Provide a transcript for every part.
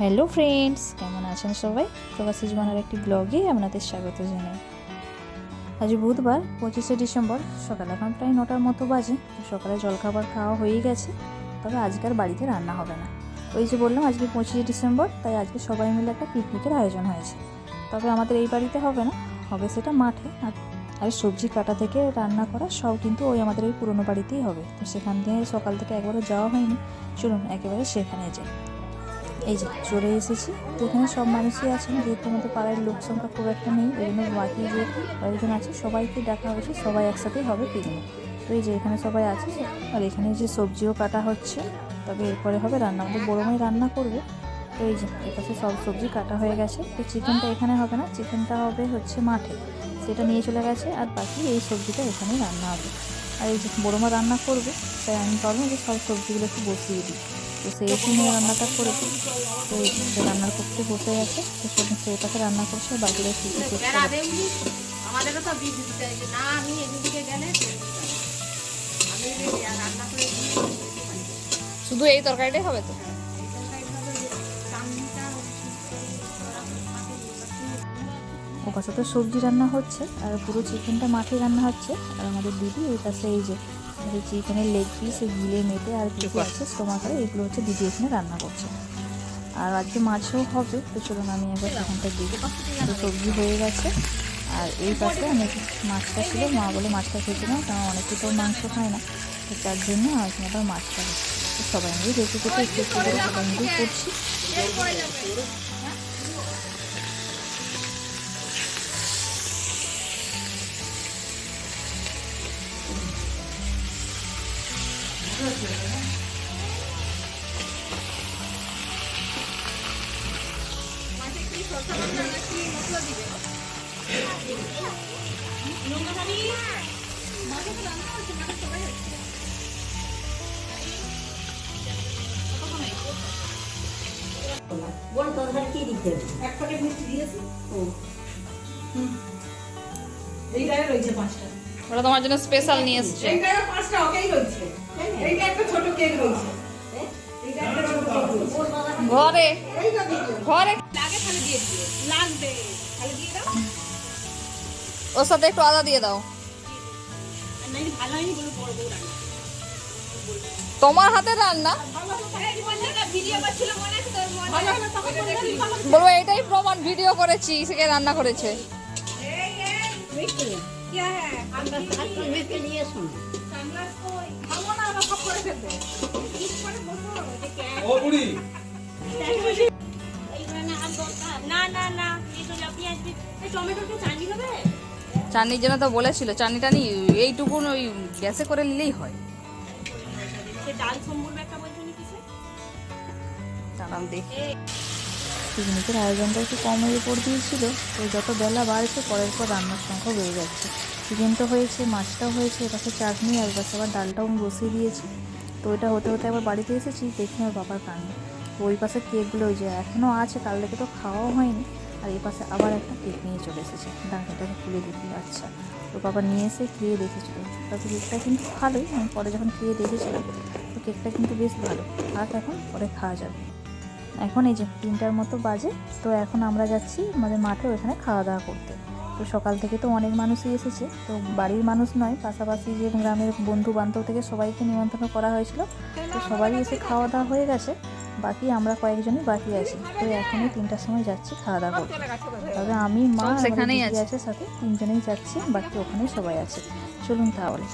Hello friends, কেমন আছেন সবাই? প্রবাসী জীবনের একটি ব্লগে আপনাদের স্বাগত জানাই। আজ বুধবার, পঁচিশে ডিসেম্বর, সকাল এখন প্রায় নটার মতো বাজে। তো সকালে জলখাবার খাওয়া হয়েই গেছে, তবে আজকার বাড়িতে রান্না হবে না। ওই যে বললাম, আজকে পঁচিশে ডিসেম্বর, তাই আজকে সবাই মিলে একটা পিকনিকের আয়োজন হয়েছে। তবে আমাদের এই বাড়িতে হবে না, হবে সেটা মাঠে। আর আর সবজি কাটা থেকে রান্না করা সব কিন্তু ওই আমাদের ওই পুরনো বাড়িতেই হবে। তো সেখান থেকে সকাল থেকে একবারও যাওয়া হয়নি। চলুন, একেবারে সেখানে যাই। এই যে চলে এসেছি। তো এখানে সব মানুষই আছেন, যেহেতু আমাদের পাড়ার লোক সংখ্যা খুব একটা নেই, ওই জন্য বাকি যে কয়েকজন আছে, সবাইকে ডাকা হয়েছে সবাই একসাথেই হবে পিকনিক তো এই যে এখানে সবাই আছে, আর এখানে যে সবজিও কাটা হচ্ছে, তবে এরপরে হবে রান্না। আমাদের বড় মাই রান্না করবে। তো এই যে, এপাশে সব সবজি কাটা হয়ে গেছে। তো চিকেনটা এখানে হবে না, চিকেনটা হবে হচ্ছে মাঠে। সেটা নিয়ে চলে গেছে, আর বাকি এই সবজিটা এখানেই রান্না হবে। আর এই যে বড় মা রান্না করবে, তাই আমি ভাবলাম যে সব সবজিগুলো একটু বসিয়ে দিই। তো সেই নিয়ে রান্নাটা করেছে। তো রান্নার করতে বসে গেছে। তো সেদিন সেই রান্না করছে বাকিরা কী কী করছে আমাদেরও তো বিষ দিতে না আমি এদিকে গেলে আমি এই রান্না করে দিই। শুধু এই তরকারিটাই হবে তো? চামড়িটা ও পাশে তো সবজি রান্না হচ্ছে আর পুরো চিকেনটা মাঠে রান্না হচ্ছে। আর আমাদের দিদি এই পাশে এই যে এই চিকেনের লেগ পিস গিলে মেটে আর কিছু আছে স্টোমাকারে এগুলো হচ্ছে দিদি এখানে রান্না করছে। আর আজকে মাছও হবে তো চলুন আমি একবার সেখানটা দিই তো সবজি হয়ে গেছে। আর এই পাশে আমি মাছটা ছিল মা বলে মাছটা খেয়েছিলাম কারণ অনেকে তো মাংস খায় না। তো তার জন্য আজকে আবার মাছটা সবাই মিলে দেখতে দেখতে একটু একটু করে সবাই মিলেই করছি। বল তরকারি কি দিতে হবে? এক প্যাকেট মিষ্টি দিয়েছি এইটাই রয়েছে পাঁচটা। ওটা তোমার জন্য স্পেশাল নিয়ে এসছে। এইটাই পাঁচটা ওকেই রয়েছে এইটা একটা ছোট কেক ওর বাবা ঘরে। ঘরে। লাগে তাহলে দিয়ে দিও। লাগবে। তাহলে দিয়ে দাও। ওর সাথে একটু আদা দিয়ে দাও। তোমার হাতে রান্না? এই বলব এটাই প্রমাণ ভিডিও করেছি সেকে রান্না করেছে। এই এই মিষ্টি কি আমরা সাতটা মেপে নিয়ে এসো সানগ্লাস কই? খাব না আমরা সব করে ফেলব। ঠিক করে বলব যে কে- ও বুড়ি। এইখানে আর দরকার না না না এই তো পেঁয়াজ দি এই টমেটোকে চাটনি হবে? চাটনির জন্য তো বলেছিল চাটনি টানি এইটুকুন ওই গ্যাসে করে নিলেই হয়। ডাল একটা দাঁড়ান দেখি। পিকনিকের আয়োজনটা একটু কম হয়ে পড়ে দিয়েছিল, তো যত বেলা বাড়ছে পরের পর রান্নার সংখ্যা বেড়ে যাচ্ছে। চিকেন তো হয়েছে, মাছটাও হয়েছে এপাশে চাটনি আর এপাশে আবার ডালটাও আমি বসিয়ে দিয়েছি। তো এটা হতে হতে আবার বাড়িতে এসেছি, দেখি আমার বাবার কাণ্ড তো ওই পাশে কেকগুলো ওই যে এখনও আছে, কাল থেকে তো খাওয়াও হয়নি। আর এই পাশে আবার একটা কেক নিয়ে চলে এসেছে এটাকে খুলে দেখি আচ্ছা। তো বাবা নিয়ে এসে খেয়ে দেখেছিল। তাতে কেকটা কিন্তু ভালোই, আমি পরে যখন খেয়ে দেখেছিলাম, তো কেকটা কিন্তু বেশ ভালো। আর এখন পরে খাওয়া যাবে। এখন এই যে তিনটার মতো বাজে তো এখন আমরা যাচ্ছি আমাদের মাঠে ওখানে খাওয়া দাওয়া করতে। তো সকাল থেকে তো অনেক মানুষই এসেছে তো বাড়ির মানুষ নয় পাশাপাশি যে গ্রামের বন্ধু বান্ধব থেকে সবাইকে নিমন্ত্রণ করা হয়েছিল। তো সবারই এসে খাওয়া দাওয়া হয়ে গেছে বাকি আমরা কয়েকজনই বাকি আছি। তো এখনই তিনটার সময় যাচ্ছি খাওয়া দাওয়া করতে। তবে আমি মা সেখানেই। আছে সাথে তিনজনেই যাচ্ছি বাকি ওখানেই সবাই আছে। চলুন তাহলে।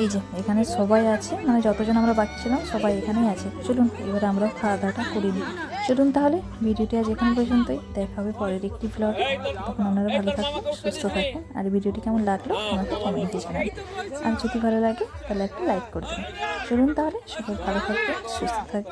এই যে, এখানে সবাই আছে মানে যতজন আমরা বাকি ছিলাম, সবাই এখানেই আছে। চলুন, এবার আমরাও খাওয়া দাওয়াটা করে নিই। চলুন তাহলে, ভিডিওটি আজ এখানে পর্যন্তই। দেখা হবে পরের একটি ব্লগ তখন আপনারা ভালো থাকবেন সুস্থ থাকবেন আর ভিডিওটি কেমন লাগল, আমাকে কমেন্টে জানাবেন। আর যদি ভালো লাগে, তাহলে একটা লাইক করে দেবেন। চলুন তাহলে সবাই ভালো থাকবেন সুস্থ থাকবেন।